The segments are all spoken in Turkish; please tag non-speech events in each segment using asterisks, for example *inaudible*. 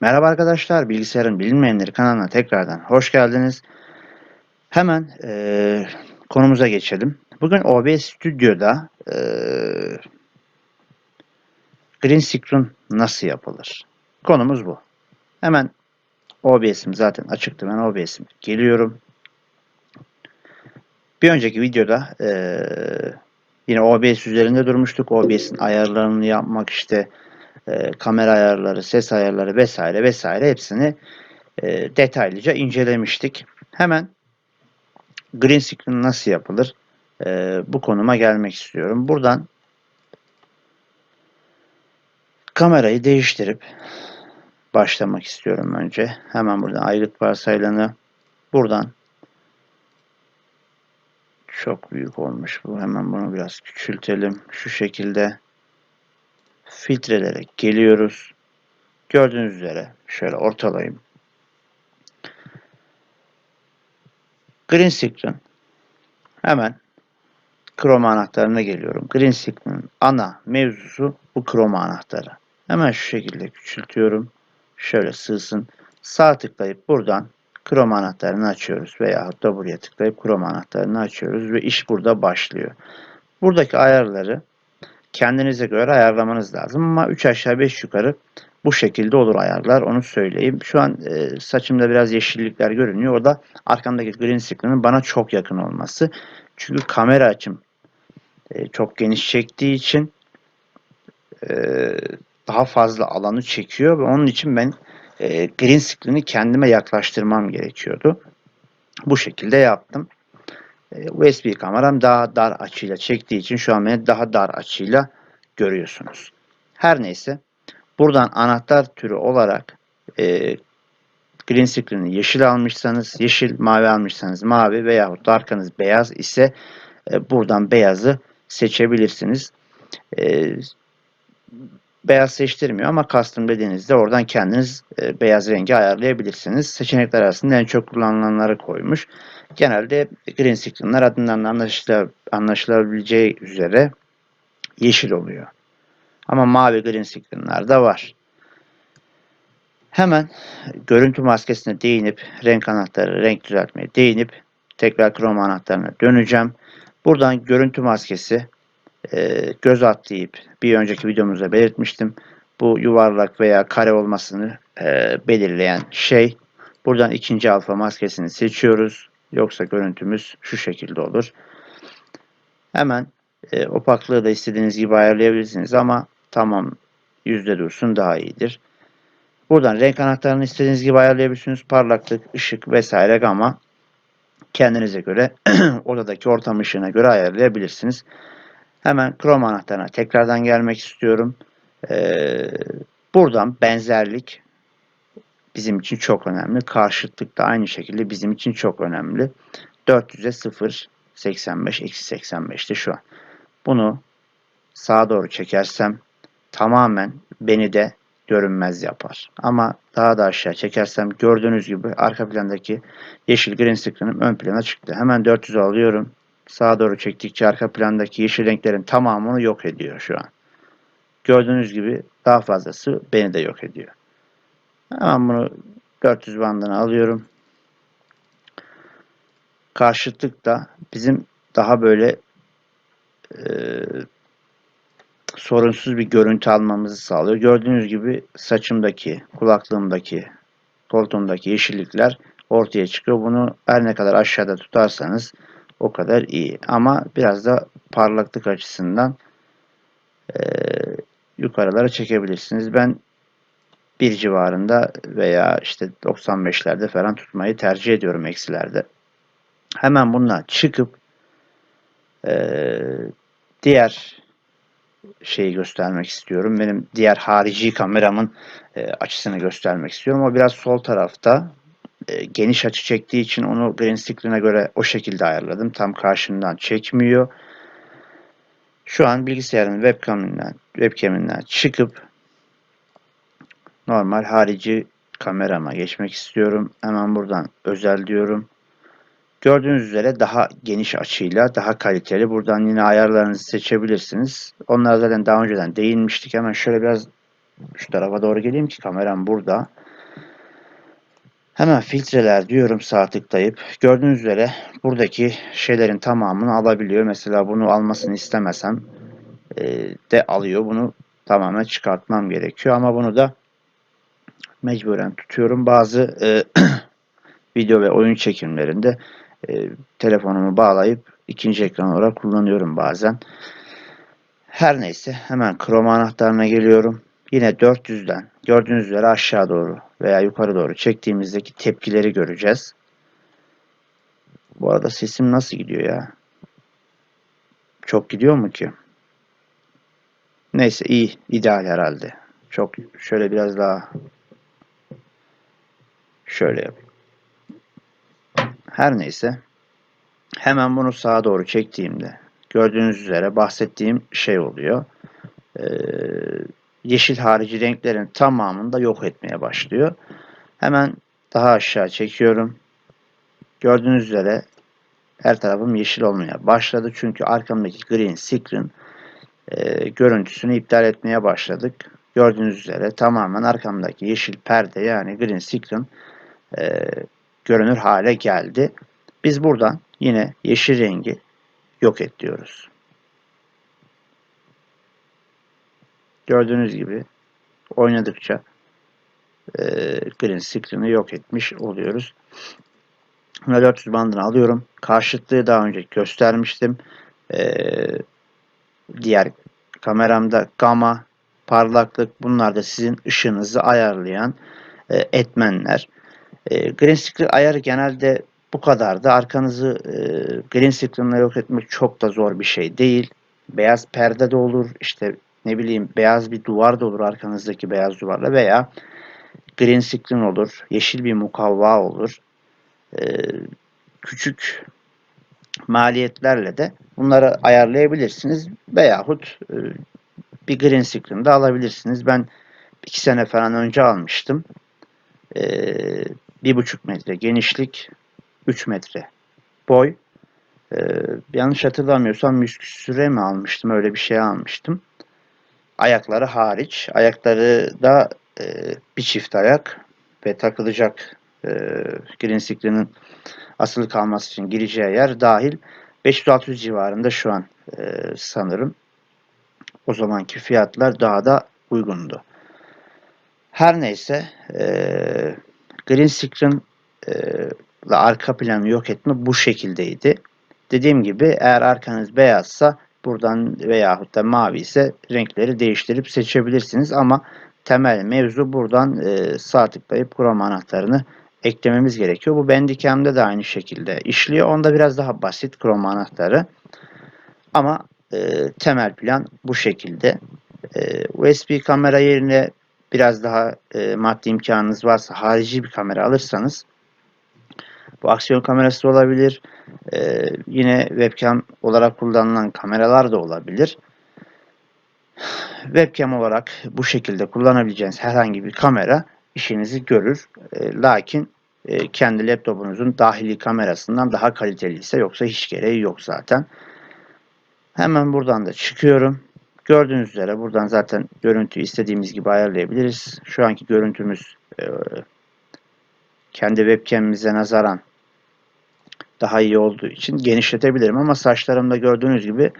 Merhaba arkadaşlar, Bilgisayarın Bilinmeyenleri kanalına tekrardan hoş geldiniz. Hemen eee, konumuza geçelim. Bugün OBS Studio'da eee green screen nasıl yapılır? Konumuz bu. Hemen OBS'im zaten açıktı. Ben OBS'im geliyorum. Bir önceki videoda eee, yine OBS üzerinde durmuştuk. OBS'in ayarlarını yapmak işte eee, kamera ayarları, ses ayarları vesaire vesaire hepsini e, detaylıca incelemiştik. Hemen green screen nasıl yapılır? E, bu konuma gelmek istiyorum. Buradan kamerayı değiştirip başlamak istiyorum önce. Hemen buradan aygıt varsayılanı buradan çok büyük olmuş bu. Hemen bunu biraz küçültelim. Şu şekilde filtrelere geliyoruz. Gördüğünüz üzere şöyle ortalayayım. Green Screen. Hemen Chrome anahtarına geliyorum. Green Screen'in ana mevzusu bu Chrome anahtarı. Hemen şu şekilde küçültüyorum. Şöyle sığsın. Sağ tıklayıp buradan Chrome anahtarını açıyoruz. Veyahut da buraya tıklayıp Chrome anahtarını açıyoruz. Ve iş burada başlıyor. Buradaki ayarları kendinize göre ayarlamanız lazım. Ama 3 aşağı 5 yukarı bu şekilde olur ayarlar. Onu söyleyeyim. Şu an e, saçımda biraz yeşillikler görünüyor. O da arkamdaki green screen'in bana çok yakın olması. Çünkü kamera açım e, çok geniş çektiği için e, daha fazla alanı çekiyor ve onun için ben e, green screen'i kendime yaklaştırmam gerekiyordu. Bu şekilde yaptım. E, USB kameram daha dar açıyla çektiği için şu an beni daha dar açıyla görüyorsunuz. Her neyse buradan anahtar türü olarak e, green screen'i yeşil almışsanız yeşil, mavi almışsanız mavi veyahut da arkanız beyaz ise e, buradan beyazı seçebilirsiniz. E, beyaz seçtirmiyor ama custom dediğinizde oradan kendiniz e, beyaz rengi ayarlayabilirsiniz. Seçenekler arasında en çok kullanılanları koymuş. Genelde green screen'ler adından anlaşıla, anlaşılabileceği üzere yeşil oluyor. Ama mavi green screen'ler de var. Hemen görüntü maskesine değinip renk anahtarı, renk düzeltmeye değinip tekrar Chrome anahtarına döneceğim. Buradan görüntü maskesi e, göz at deyip bir önceki videomuzda belirtmiştim. Bu yuvarlak veya kare olmasını e, belirleyen şey. Buradan ikinci alfa maskesini seçiyoruz. Yoksa görüntümüz şu şekilde olur. Hemen e, opaklığı da istediğiniz gibi ayarlayabilirsiniz ama tamam yüzde dursun daha iyidir. Buradan renk anahtarını istediğiniz gibi ayarlayabilirsiniz. Parlaklık, ışık vesaire gamma kendinize göre *clears throat* odadaki ortam ışığına göre ayarlayabilirsiniz. Hemen Chrome anahtarına tekrardan gelmek istiyorum. Ee, buradan benzerlik bizim için çok önemli. Karşıtlık da aynı şekilde bizim için çok önemli. 400'e 0 85 eksi 85'te şu an. Bunu sağa doğru çekersem tamamen beni de görünmez yapar. Ama daha da aşağı çekersem gördüğünüz gibi arka plandaki yeşil green screen'im ön plana çıktı. Hemen 400 alıyorum. Sağa doğru çektikçe arka plandaki yeşil renklerin tamamını yok ediyor şu an. Gördüğünüz gibi daha fazlası beni de yok ediyor. Hemen bunu 400 bandına alıyorum. Karşıtlık da bizim daha böyle e, sorunsuz bir görüntü almamızı sağlıyor. Gördüğünüz gibi saçımdaki, kulaklığımdaki, koltuğumdaki yeşillikler ortaya çıkıyor. Bunu her ne kadar aşağıda tutarsanız o kadar iyi. Ama biraz da parlaklık açısından e, yukarılara çekebilirsiniz. Ben bir civarında veya işte 95'lerde falan tutmayı tercih ediyorum eksilerde. Hemen bundan çıkıp e, diğer şeyi göstermek istiyorum. Benim diğer harici kameramın e, açısını göstermek istiyorum. O biraz sol tarafta e, geniş açı çektiği için onu green screen'e göre o şekilde ayarladım. Tam karşımdan çekmiyor. Şu an bilgisayarın webcam'inden webcam'inden çıkıp normal harici kamerama geçmek istiyorum. Hemen buradan özel diyorum. Gördüğünüz üzere daha geniş açıyla daha kaliteli. Buradan yine ayarlarınızı seçebilirsiniz. Onlar zaten daha önceden değinmiştik. Hemen şöyle biraz Şu tarafa doğru geleyim ki kameram burada. Hemen filtreler diyorum sağ tıklayıp. Gördüğünüz üzere buradaki şeylerin tamamını alabiliyor. Mesela bunu almasını istemesem e, de alıyor. Bunu tamamen çıkartmam gerekiyor. Ama bunu da mecburen tutuyorum. Bazı e, *clears throat* video ve oyun çekimlerinde e, telefonumu bağlayıp ikinci ekran olarak kullanıyorum bazen. Her neyse hemen Chrome anahtarına geliyorum. Yine 400'den gördüğünüz üzere aşağı doğru veya yukarı doğru çektiğimizdeki tepkileri göreceğiz. Bu arada sesim nasıl gidiyor ya? Çok gidiyor mu ki? Neyse iyi, ideal herhalde. Çok şöyle biraz daha şöyle yapayım. Her neyse hemen bunu sağa doğru çektiğimde gördüğünüz üzere bahsettiğim şey oluyor. Ee, yeşil harici renklerin tamamını da yok etmeye başlıyor. Hemen daha aşağı çekiyorum. Gördüğünüz üzere her tarafım yeşil olmaya başladı. Çünkü arkamdaki green screen e, görüntüsünü iptal etmeye başladık. Gördüğünüz üzere tamamen arkamdaki yeşil perde yani green screen e, görünür hale geldi. Biz buradan yine yeşil rengi yok et diyoruz. Gördüğünüz gibi oynadıkça e, green screen'i yok etmiş oluyoruz. Buna 400 bandını alıyorum. Karşıtlığı daha önce göstermiştim. E, diğer kameramda gamma, parlaklık bunlar da sizin ışığınızı ayarlayan e, etmenler. E, green screen ayarı genelde bu kadardı. Arkanızı e, green screen'la yok etmek çok da zor bir şey değil. Beyaz perde de olur. işte ne bileyim beyaz bir duvar da olur arkanızdaki beyaz duvarla veya green screen olur. Yeşil bir mukavva olur. E, küçük maliyetlerle de bunları ayarlayabilirsiniz. Veyahut e, bir green screen de alabilirsiniz. Ben iki sene falan önce almıştım. E, bir buçuk metre genişlik, 3 metre boy. E, yanlış hatırlamıyorsam 100 küsüre mi almıştım? Öyle bir şey almıştım. Ayakları hariç. Ayakları da e, bir çift ayak ve takılacak e, green screen'in asılı kalması için gireceği yer dahil 500-600 civarında şu an e, sanırım. O zamanki fiyatlar daha da uygundu. Her neyse e, green screen e, arka planı yok etme bu şekildeydi. Dediğim gibi eğer arkanız beyazsa buradan veyahut da mavi ise renkleri değiştirip seçebilirsiniz ama temel mevzu buradan e, sağ tıklayıp Chrome anahtarını eklememiz gerekiyor. Bu Bandicam'de de aynı şekilde işliyor. Onda biraz daha basit Chrome anahtarı. Ama e, temel plan bu şekilde. E, USB kamera yerine biraz daha e, maddi imkanınız varsa harici bir kamera alırsanız bu aksiyon kamerası olabilir. E, yine webcam olarak kullanılan kameralar da olabilir. Webcam olarak bu şekilde kullanabileceğiniz herhangi bir kamera işinizi görür. E, lakin e, kendi laptopunuzun dahili kamerasından daha kaliteli ise yoksa hiç gereği yok zaten. Hemen buradan da çıkıyorum. Gördüğünüz üzere buradan zaten görüntüyü istediğimiz gibi ayarlayabiliriz. Şu anki görüntümüz e, kendi webcam'imize nazaran daha iyi olduğu için genişletebilirim ama saçlarımda gördüğünüz gibi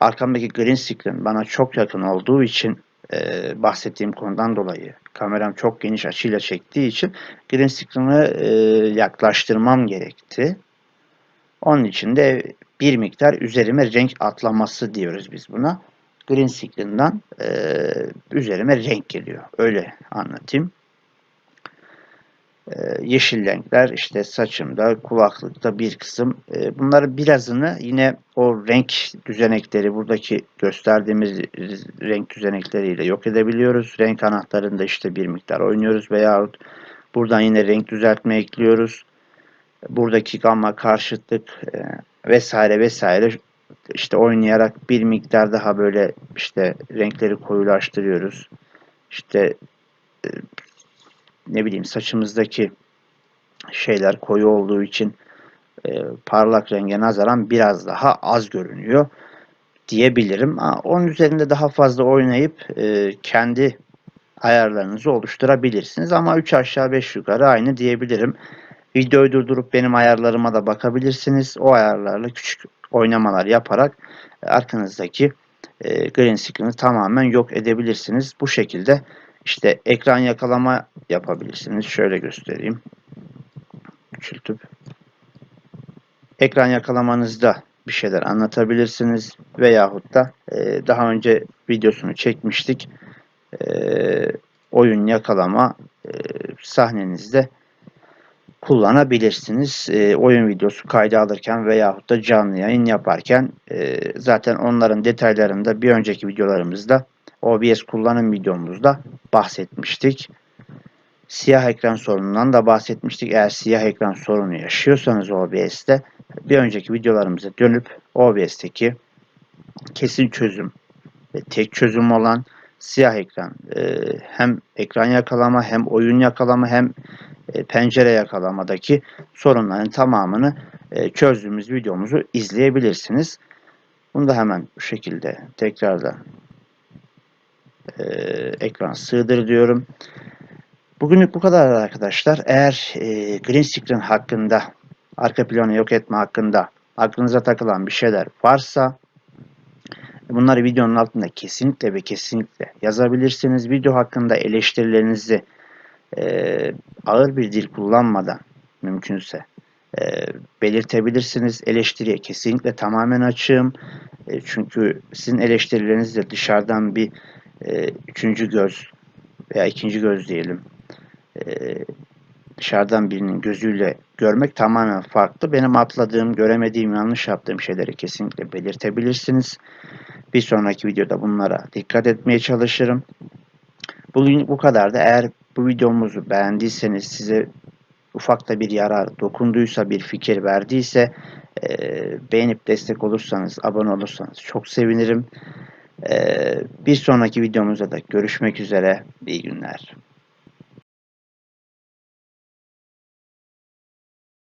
arkamdaki green screen bana çok yakın olduğu için e, bahsettiğim konudan dolayı kameram çok geniş açıyla çektiği için green screen'ı e, yaklaştırmam gerekti. Onun için de bir miktar üzerime renk atlaması diyoruz biz buna. Green screen'dan e, üzerime renk geliyor. Öyle anlatayım. E, yeşil renkler işte saçımda, kulaklıkta bir kısım. E, bunları birazını yine o renk düzenekleri buradaki gösterdiğimiz renk düzenekleriyle yok edebiliyoruz. Renk anahtarında işte bir miktar oynuyoruz veyahut buradan yine renk düzeltme ekliyoruz. Buradaki gamma karşıtlık e, vesaire vesaire işte oynayarak bir miktar daha böyle işte renkleri koyulaştırıyoruz. İşte e, ne bileyim saçımızdaki şeyler koyu olduğu için e, parlak renge nazaran biraz daha az görünüyor diyebilirim. Onun üzerinde daha fazla oynayıp e, kendi ayarlarınızı oluşturabilirsiniz. Ama 3 aşağı 5 yukarı aynı diyebilirim. Videoyu durdurup benim ayarlarıma da bakabilirsiniz. O ayarlarla küçük oynamalar yaparak arkanızdaki e, green screen'i tamamen yok edebilirsiniz. Bu şekilde işte ekran yakalama yapabilirsiniz. Şöyle göstereyim. Küçültüp ekran yakalamanızda bir şeyler anlatabilirsiniz veyahut da e, daha önce videosunu çekmiştik. E, oyun yakalama e, sahnenizde kullanabilirsiniz. E, oyun videosu kaydı alırken veyahut da canlı yayın yaparken e, zaten onların detaylarında bir önceki videolarımızda OBS kullanım videomuzda bahsetmiştik. Siyah ekran sorunundan da bahsetmiştik. Eğer siyah ekran sorunu yaşıyorsanız OBS'te bir önceki videolarımıza dönüp OBS'teki kesin çözüm ve tek çözüm olan siyah ekran e, hem ekran yakalama hem oyun yakalama hem e, pencere yakalamadaki sorunların tamamını e, çözdüğümüz videomuzu izleyebilirsiniz. Bunu da hemen bu şekilde tekrardan e, ekran sığdır diyorum. Bugünlük bu kadar arkadaşlar. Eğer e, green screen hakkında, arka planı yok etme hakkında aklınıza takılan bir şeyler varsa bunları videonun altında kesinlikle ve kesinlikle yazabilirsiniz. Video hakkında eleştirilerinizi e, ağır bir dil kullanmadan mümkünse e, belirtebilirsiniz. Eleştiriye kesinlikle tamamen açığım. E, çünkü sizin eleştirileriniz de dışarıdan bir e, üçüncü göz veya ikinci göz diyelim e, dışarıdan birinin gözüyle görmek tamamen farklı. Benim atladığım, göremediğim, yanlış yaptığım şeyleri kesinlikle belirtebilirsiniz. Bir sonraki videoda bunlara dikkat etmeye çalışırım. Bugün bu kadar da eğer bu videomuzu beğendiyseniz size ufak da bir yarar dokunduysa bir fikir verdiyse e, beğenip destek olursanız abone olursanız çok sevinirim. E, bir sonraki videomuzda da görüşmek üzere. İyi günler.